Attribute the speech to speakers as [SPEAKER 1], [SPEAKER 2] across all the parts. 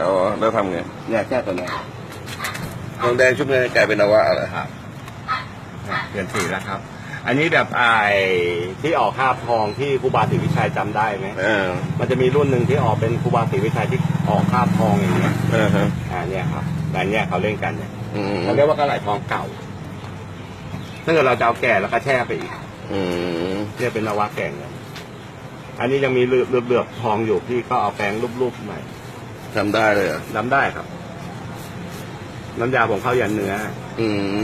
[SPEAKER 1] อ๋อแล้วทำไง
[SPEAKER 2] เนี่ยแค่ตัวเนี้ย
[SPEAKER 1] ทองแดงชุบเงินกลายเป็นนวะเหรอ
[SPEAKER 2] ครับเปลี่ยนสีแล้วครับ อันนี้แบบไอ้ที่ออกคาบทองที่ครูบาศรีวิชัยจำได้ไหม
[SPEAKER 1] เออ
[SPEAKER 2] มันจะมีรุ่นหนึ่งที่ออกเป็นครูบาศรีวิชัยที่ออกคาบทองอย่างเงี้ย
[SPEAKER 1] เออฮะ
[SPEAKER 2] อ่าเนี่ยครับแต่เนี่ยเขาเล่นกันเนี่ย
[SPEAKER 1] อืม
[SPEAKER 2] เขาเรียกว่ากระไหลทองเก่าถ้าเกิดเราจะเอาแก่แล้วก็แช่ไปอีก
[SPEAKER 1] อืม
[SPEAKER 2] เนี่ยเป็นนวะแก่งเนี่ยอันนี้ยังมีเหลือบเหลือบๆทองอยู่พี่ก็เอาแปรงรูปๆใหม่
[SPEAKER 1] ทำได้เลยเหรอ
[SPEAKER 2] น้ำได้ครับ น้ำยาผมเข้ายันเนื้อ
[SPEAKER 1] อืม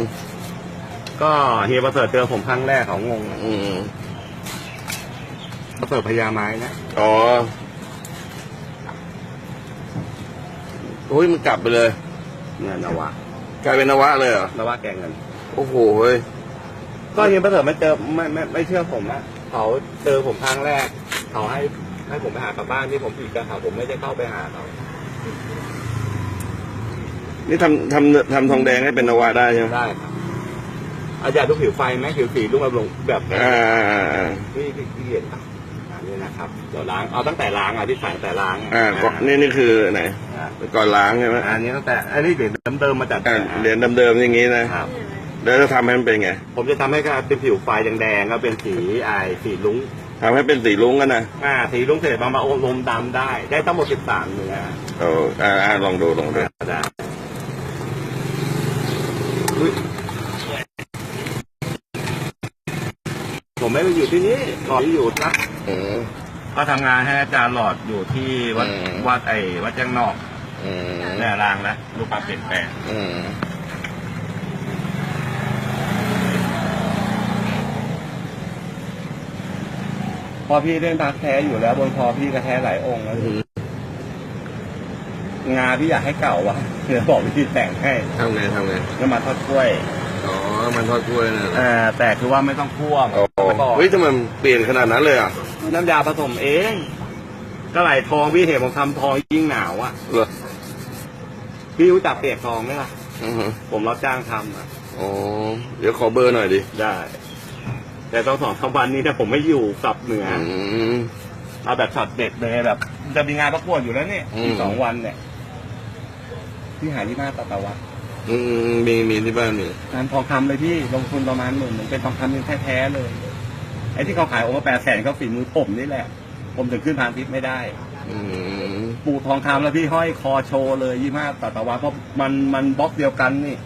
[SPEAKER 2] ก็เฮียประเสริฐเจอผมครั้งแรกเขางง
[SPEAKER 1] อืม
[SPEAKER 2] ประเสริฐพญาไม้นะ
[SPEAKER 1] อ๋อ โอ้ยมันกลับไปเลย
[SPEAKER 2] เนี่ยนวะ
[SPEAKER 1] กลายเป็นนวะเลยเหรอน
[SPEAKER 2] วะแก่เงิน
[SPEAKER 1] โอ้โหเฮ้ย
[SPEAKER 2] ก็เฮียประเสริฐไม่เจอไม่ไม่ไม่เชื่อผมนะเขาเจอผมครั้งแรก เขาให้ให้ผมไปหากลับบ้านที่ผมผิดกันเขาผมไม่ได้เข้าไปหาเขา
[SPEAKER 1] นี่ทำทำทำทองแดงให้เป็นนวะได้ใช่ไหม
[SPEAKER 2] ได้ครับอาจารย์ดูผิวไฟไหมผิวสีลูกมาลงแบบ
[SPEAKER 1] อ่าอ่าอ่าอ่า
[SPEAKER 2] นี่พี่พี่เห็นปะอันนี้นะครับเดี๋ยวล้างเอาตั้งแต่ล้างอะที่ใส่แต่ล้าง
[SPEAKER 1] อ่าก็นี่นี่คือไหน
[SPEAKER 2] อ่า
[SPEAKER 1] ก่อนล้างใช่ไหม
[SPEAKER 2] อันนี้ตั้งแต่อันนี้เหรียญเดิมๆมาจาก
[SPEAKER 1] อ่าเหรียญเดิมๆอย่างงี้นะ
[SPEAKER 2] ครับ
[SPEAKER 1] แล้วจะทำให้มันเป็นไง
[SPEAKER 2] ผมจะทำให้กลายเป็นผิวไฟแดงๆก็เป็นสีไอายสีลุ้ง
[SPEAKER 1] ทำให้เป็นสีลุ้งกันนะ
[SPEAKER 2] อ่า สีลุ้งเสร็จมามาอบรมดำได้ ได้ทั้งหมดสิบสามเนื้อ
[SPEAKER 1] โอ้อ่าอ่าลองดูลองดู
[SPEAKER 2] ได้ อุ๊ยผมไม่ได้อยู่ที่นี่หลอดที่อยู่นะ
[SPEAKER 1] อืม
[SPEAKER 2] ก็ทำงานให้อาจารย์หลอดอยู่ที่วัด
[SPEAKER 1] อืม
[SPEAKER 2] วัดไอ้วัดแจ้งนอก
[SPEAKER 1] อืม
[SPEAKER 2] เนี่ยรางนะรูปความเปลี่ยนแปลง
[SPEAKER 1] อืม
[SPEAKER 2] พอพี่เล่นพักแท้อยู่แล้ว บนคอพี่ก็แท้หลายองค์แล้ว
[SPEAKER 1] อืม
[SPEAKER 2] งาพี่อยากให้เก่าวะเดี๋ยวบอกวิธีแต่งให้
[SPEAKER 1] ทำไงทำไง
[SPEAKER 2] น้ำมันทอดกล้วย
[SPEAKER 1] อ๋อ มันทอดกล้วยนะ
[SPEAKER 2] อ่าแต่คือว่าไม่ต้องคั่ว
[SPEAKER 1] โอ้
[SPEAKER 2] ไปก่อน
[SPEAKER 1] เฮ้ยทำไมมันเปลี่ยนขนาดนั้นเลยอะ
[SPEAKER 2] น้ำยาผสมเองก็ไหลทองพี่เห็นผมทำทองยิ่งหนาวอะ
[SPEAKER 1] เหรอ
[SPEAKER 2] พี่รู้จักเปียกทองไหมล่ะ
[SPEAKER 1] อือฮึ
[SPEAKER 2] ผมรับจ้างทำอะ
[SPEAKER 1] อ๋อเดี๋ยวขอเบอร์หน่อยดิ
[SPEAKER 2] ได้ แต่ตอนสองสามวันนี้เนี่ยผมไม่อยู่กับเหนือ
[SPEAKER 1] อื
[SPEAKER 2] อ
[SPEAKER 1] ม
[SPEAKER 2] เอาแบบช็อตเด็ดเลยแบบ จะมีงานประกวดอยู่แล้วเนี่ย
[SPEAKER 1] อืม
[SPEAKER 2] อีกสองวันเนี่ย พี่หายที่หน้าตะตะวัด
[SPEAKER 1] อืมมีมีที่บ้านมี
[SPEAKER 2] งานทองคำเลยพี่ลงทุนประมาณหมื่นหนึ่งเป็นทองคำแท้ๆเลย ไอ้ที่เขาขายองค์ละแปดแสนเขาฝีมือผมนี่แหละ ผมถึงขึ้นพานทิพย์ไม่ได้
[SPEAKER 1] อืม
[SPEAKER 2] ปูทองคำแล้วพี่ห้อยคอโชว์เลยยี่ห้าตะตะวันเพราะมันมันบล็อกเดียวกันนี่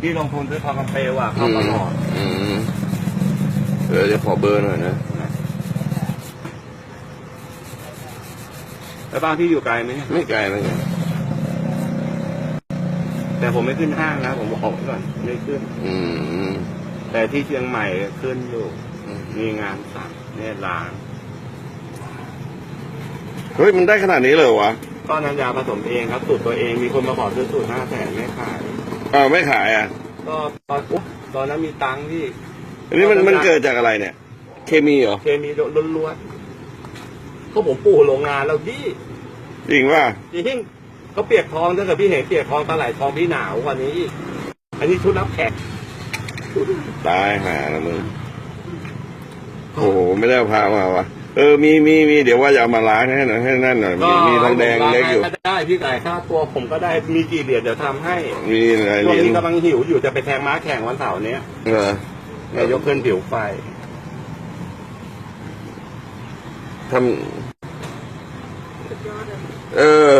[SPEAKER 2] พี่ลงทุนซื้อทองคำเปลวอะเข้าตลอด
[SPEAKER 1] อืมเออเดี๋ยวขอเบอร์หน่อยนะ
[SPEAKER 2] แล้วบ้านพี่อยู่ไกลไหมเนี่ย
[SPEAKER 1] ไม่ไกลไม่ไกล
[SPEAKER 2] แต่ผมไม่ขึ้นห้างนะ ผมบอกไว้ก่อนไม่ขึ้น
[SPEAKER 1] อืม
[SPEAKER 2] แต่ที่เชียงใหม่ขึ้นอยู่ มีงานสั่งเนี่ยร้าน
[SPEAKER 1] เฮ้ยมันได้ขนาดนี้เลยเหรอวะ
[SPEAKER 2] ก็น้ำยาผสมเองครับสูตรตัวเองมีคนมาขอซื้อสูตรห้าแสนไม่ขาย
[SPEAKER 1] อ้าวไม่ขายอะ
[SPEAKER 2] ก็ตอนอุ๊บตอนนั้นมีตังค์ที่
[SPEAKER 1] อันนี้มันมันเกิดจากอะไรเนี่ย เคมีเหรอ
[SPEAKER 2] เคมีล้วนๆ ก็ผมปลูกโรงงานแล้วพี่
[SPEAKER 1] จริงว่า
[SPEAKER 2] จริงก็เปียกทองถ้าเกิดพี่เห็นเปียกทองปลาไหลทองพี่หนาวกว่านี้อีกอันนี้ชุดรับแขก
[SPEAKER 1] ตายหาแล้วมึงโอ้โหไม่ได้เอาพามาวะเออมีมีมีเดี๋ยวว่าจะเอามาล้างให้หน่อยให้นั่นหน่อยมีมีทองแดงเล็กอยู่
[SPEAKER 2] ก็ได้พี่ไก่ค่าตัวผมก็ได้มีกี่เหรียญเดี๋ยวทำให้
[SPEAKER 1] มีอะไร
[SPEAKER 2] ช่ว
[SPEAKER 1] เห
[SPEAKER 2] ง
[SPEAKER 1] รียญ
[SPEAKER 2] นี้กำลังหิวอยู่จะไปแทงม้าแข่งวันเสาร์เนี้ย
[SPEAKER 1] เออ
[SPEAKER 2] เนี่ยยกขึ้นผิวไฟ
[SPEAKER 1] ทำเออ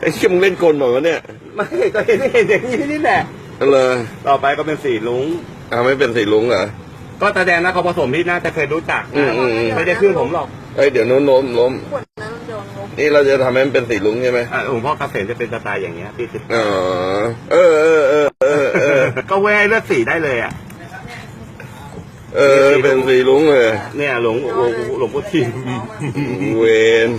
[SPEAKER 1] ไอ้เชี่ยมึงเล่นกลบอกว่าวะเนี่ย
[SPEAKER 2] ไม่ก็เห็นเห็นอย่างนี้นี่แหละ
[SPEAKER 1] เออเลย
[SPEAKER 2] ต่อไปก็เป็นสีลุง
[SPEAKER 1] เอาไม่เป็นสีลุงเหรอ
[SPEAKER 2] ก็แสดงนะเขาผสมที่น่าจะเคยรู้จัก
[SPEAKER 1] อื
[SPEAKER 2] นะ
[SPEAKER 1] มอืมอืม
[SPEAKER 2] ไม่ได้ชื่อผมหรอก
[SPEAKER 1] เอ้ยเดี๋ยวโน้นล้มล้ม
[SPEAKER 3] ขวดนั้นโดนลบ
[SPEAKER 1] นี่เราจะทำให้มันเป็นสีลุงใช่ไหม
[SPEAKER 2] อะหลวงพ่อเกษมจะเป็นสไตล์อย่างเงี้ยพี่สิบ
[SPEAKER 1] อ๋อเออเออเออเออเออ
[SPEAKER 2] ก็เว้ยเลือกสีได้เลยอะ
[SPEAKER 1] เออ เป็นสีลุงเลย
[SPEAKER 2] เนี่ยหลวงหลวงหลวงพ่อทิม
[SPEAKER 1] เวน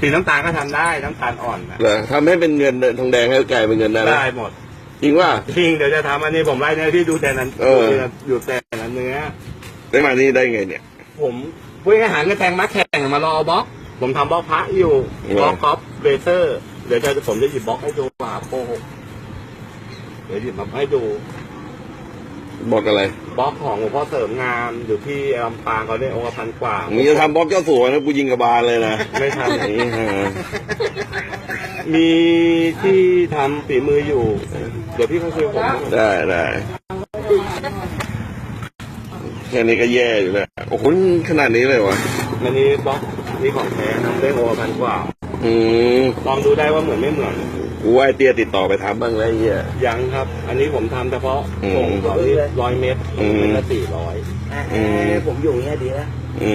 [SPEAKER 2] สีน้ำตาลก็ทำได้น้ำตาลอ่อนนะ
[SPEAKER 1] เหรอทำให้เป็นเงินทองแดงให้กลายเป็นเงินได้ไหม
[SPEAKER 2] ได้หมด
[SPEAKER 1] จริงว่า
[SPEAKER 2] จริงเดี๋ยวจะทำอันนี้ผมไล่เนี่ยพี่ดูแต่นั้น
[SPEAKER 1] เออ
[SPEAKER 2] อยู่แต่นั้นเนื้อ
[SPEAKER 1] ได้มานี่ได้ไงเนี่ย
[SPEAKER 2] ผมเพื่อหาเงินแทงมาแข่งมารอบล็อก ผมทำบล็อกพระอยู่
[SPEAKER 1] เออ
[SPEAKER 2] บล็อกกอล์ฟเบเซอร์ เดี๋ยวจะผมจะหยิบบล็อกให้ดูว่าโปเดี๋ยวหยิบมาให้ดู
[SPEAKER 1] บอกอะไร
[SPEAKER 2] บล็อกของหลวงพ่อเสริมงามอยู่ที่ลำปางเขาเนี่ยองค์ละพันกว่า
[SPEAKER 1] มึงจะทำบล็อกเจ้าสัวนะกูยิงกระบาลเลยนะ
[SPEAKER 2] ไม่ทำ
[SPEAKER 1] นี่ฮะ
[SPEAKER 2] มีที่ทำฝีมืออยู่ เดี๋ยวพี่เขาคุยกับผม
[SPEAKER 1] ได้ได้แค่นี้ก็แย่อยู่แล้วโอ้โหขนาดนี้เลยวะ
[SPEAKER 2] อันนี้บล็อกนี่ของแท้ทำได้องค์ละพันกว่า
[SPEAKER 1] อืม
[SPEAKER 2] ล องดูได้ว่าเหมือนไม่เหมือน
[SPEAKER 1] กูว่าไอ้เตี้ยติดต่อไปทำบ้างแล้วไอ้เหี้ย
[SPEAKER 2] ยังครับ อันนี้ผมทำเฉพาะ
[SPEAKER 1] อืม
[SPEAKER 2] ส่งเขาที่ร้อยเมตร
[SPEAKER 1] อืม
[SPEAKER 2] เป็นละสี่ร้อย
[SPEAKER 1] อืม
[SPEAKER 3] ผมอยู่อย่างเงี้ยดีแล้ว
[SPEAKER 1] อื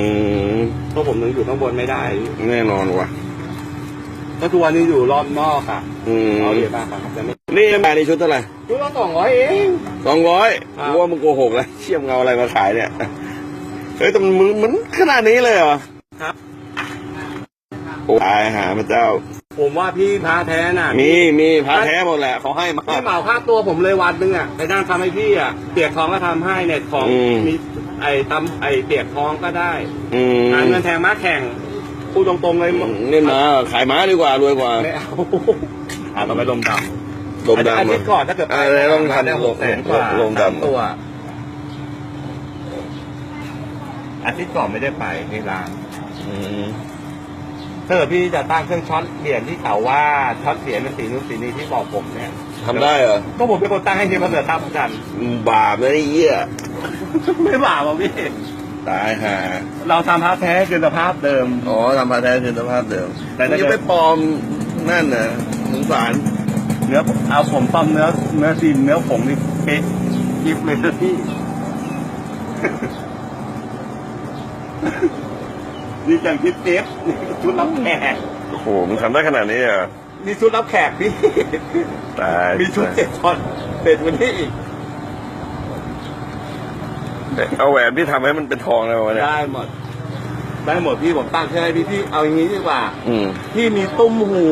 [SPEAKER 1] ม
[SPEAKER 2] เพราะผมยังอยู่ข้างบนไม่ได้
[SPEAKER 1] แน่นอนวะ
[SPEAKER 2] ถ้าตัวนี้อยู่รอบนอกอะ
[SPEAKER 1] อืม
[SPEAKER 2] เอาเหรียญมาครับจะไม่
[SPEAKER 1] นี่มาในชุดเท่าไหร่
[SPEAKER 2] ชุดละสองร้อยเอง
[SPEAKER 1] สองร้อย
[SPEAKER 2] ครับ
[SPEAKER 1] กูว่ามึงโกหกแล้วเชี่ยมเงเอาอะไรมาขายเนี่ย เฮ้ยแต่มันมึงมันขนาดนี้เลยเหรอ
[SPEAKER 2] ครับ
[SPEAKER 1] โอ้ตายหาพระเจ้า
[SPEAKER 2] ผมว่าพี่พระแท้น่ะ
[SPEAKER 1] มีมีพระแท้หมดแหละเขาให้มา
[SPEAKER 2] พี่เหมาค่าตัวผมเลยวันหนึงอะไปนั่งทำให้พี่อะเปียกทองก็ทำให้เน็ตของ
[SPEAKER 1] อืม
[SPEAKER 2] มีไอ้ตำไอ้เปียกทองก็ได้
[SPEAKER 1] อืม
[SPEAKER 2] หาเงินแทงม้าแข่งพูดตรงๆเลย
[SPEAKER 1] นี่มาขายม้าดีกว่ารวยกว่า
[SPEAKER 2] ไม่เอาอ่าเราไปลมดำ
[SPEAKER 1] ลมดำ
[SPEAKER 2] อาทิตย์ก่อนถ้าเกิดไป
[SPEAKER 1] อ่าแล้วต้อง
[SPEAKER 2] ได้
[SPEAKER 1] ทำ
[SPEAKER 2] หกแสนกว่า
[SPEAKER 1] ลม
[SPEAKER 2] สาม
[SPEAKER 1] ดำ
[SPEAKER 2] ตัวอาทิตย์ก่อนไม่ได้ไปที่ร้าน
[SPEAKER 1] อืม
[SPEAKER 2] ถ้าเกิดพี่จะตั้งเครื่องช็อตเหรียญที่เขาว่าช็อตเหรียญเป็นสีนู้นสีนี้ที่บอกผมเนี่ย
[SPEAKER 1] ทำได้เหรอ
[SPEAKER 2] ก็ผมเป็นคนตั้งให้เฮียประเสริฐทำกัน
[SPEAKER 1] บาปนะไอ้เหี้ย
[SPEAKER 2] ไม่บาปอะพี่
[SPEAKER 1] ตายห่า
[SPEAKER 2] เราทำพระแท้คือสภาพเดิม
[SPEAKER 1] อ๋อทำพระแท้คือสภาพเดิม
[SPEAKER 2] แต่ถ้าเกิด
[SPEAKER 1] ยังไปปลอมนั่นน่ะสงสาร
[SPEAKER 2] เนื้อเอาผมต้มเนื้อเนื้อซีนเนื้อผงนี่เป๊ะยิบเลยนะพี่ นี่จังคิดเซฟนี่ชุดรับแขก
[SPEAKER 1] โอ้โหมึงทำได้ขนาดนี้เหรอะ
[SPEAKER 2] นี่ชุดรับแขกพี่
[SPEAKER 1] ตาย
[SPEAKER 2] มีชุดเจ็ดช็อตเป็นวันนี้อีก
[SPEAKER 1] เอาแหวนพี่ทำให้มันเป็นทองเลยวะเนี่ย
[SPEAKER 2] ได้หมด ได้หมดพี่ผมตั้งแค่ให้พี่พี่เอาอย่างนี้ดีกว่า
[SPEAKER 1] อืม
[SPEAKER 2] พี่มีตุ้มหู